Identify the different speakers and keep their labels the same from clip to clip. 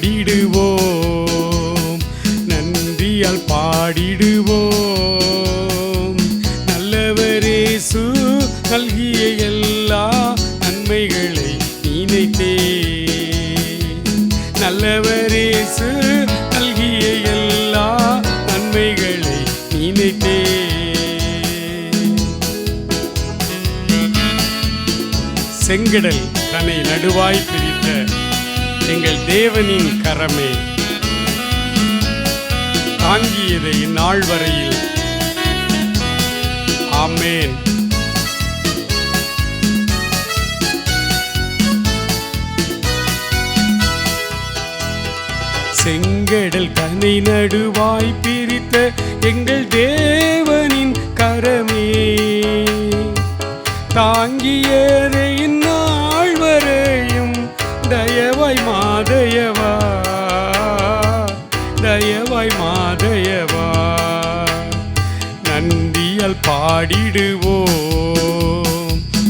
Speaker 1: பாடிடுவோம். நன்றியால் பாடிடுவோம். நல்லவரேசு நல்கிய எல்லா நன்மைகளை நினைத்தே. நல்லவரேசு நல்கிய எல்லா நன்மைகளை நினைத்தே. செங்கடல் தன்னை நடுவாய் பிரி எங்கள் தேவனின் கரமே. தாங்கியதை இந்நாள் வரையில். ஆமேன். செங்கடல் கனை நடுவாய் பிரித்த எங்கள் தேவனின் கரமே. தாங்கியதை பாடிடுவோம்.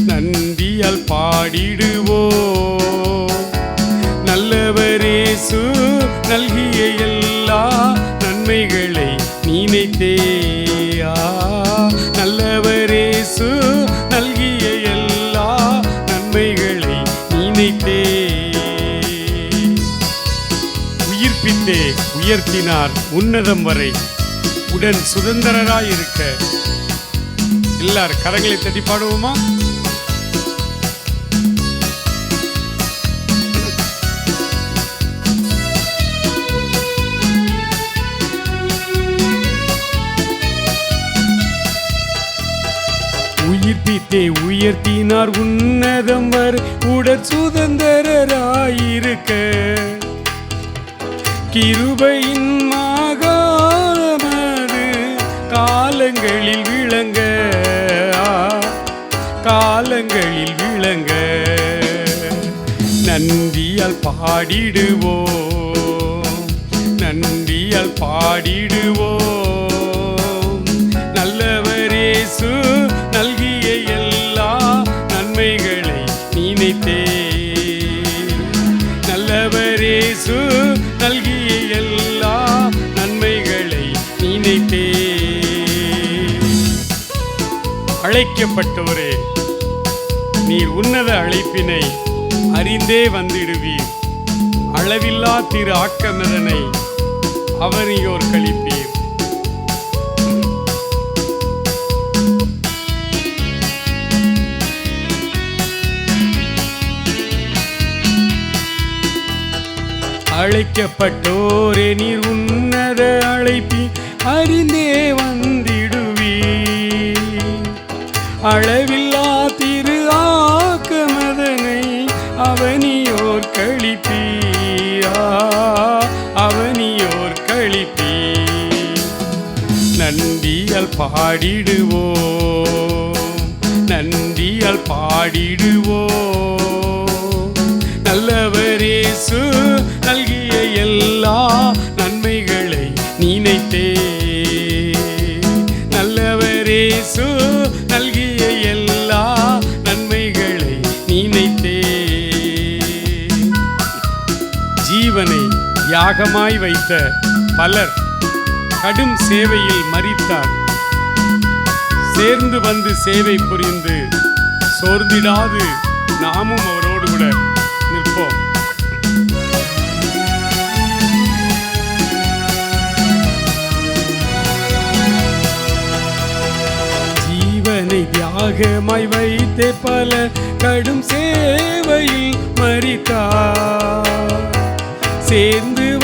Speaker 1: நந்தியால் பாடிடுவோம். நல்லவரேசு நல்கிய எல்லா நன்மைகளை நினைத்தேயா. நல்லவரேசு நல்கிய எல்லா நன்மைகளை நினைத்தே. உயிர்ப்பித்தே உயர்த்தினார் உன்னதம் வரை. உடன் சுதந்திரராயிருக்க எல்லாரும் கரங்களை தட்டி பாடுவோமா? உயிர்ப்பித்தே உயர்த்தினார் உன்னதம் வர் உடற் சுதந்திரராயிருக்க. கிருபையின் காலங்களில் விளங்க பாடிடுவோ பாடிடுவோம். பாடிடுவோ நல்லவரே நல்லவரேசு நல்கிய எல்லா நன்மைகளை நினைத்தே நல்லவரேசு நல்கிய அழைக்கப்பட்டோரே நீர் உன்னத அழைப்பினை அறிந்தே வந்திடுவீர். அளவில்லா திரு ஆக்கமதனை அவரையோர் கழிப்பீர். அழைக்கப்பட்டோரே நீர் உன்னத அழைப்பி அறிந்தே வந்தி அளவில்லா திரு ஆக்கமதனை அவனியோர் கழிப்பீரா அவனியோர் கழிப்பீ பாடிடுவோ பாடிடுவோம் பாடிடுவோ நல்லவரே நல்லவரேசு நல்கிய எல்லா நன்மைகளை நினைத்தே. நல்லவரேசு நல்கிய யாகமாய் வைத்த பலர் கடும் சேவையில் மறித்தார் சேர்ந்து வந்து சேவை புரிந்து சோர்ந்திடாது நாமும் அவரோடு கூட நிற்போம். ஜீவனை தியாகமாய் வைத்தே பல கடும் சேவையில் மறித்தார் சேர்ந்து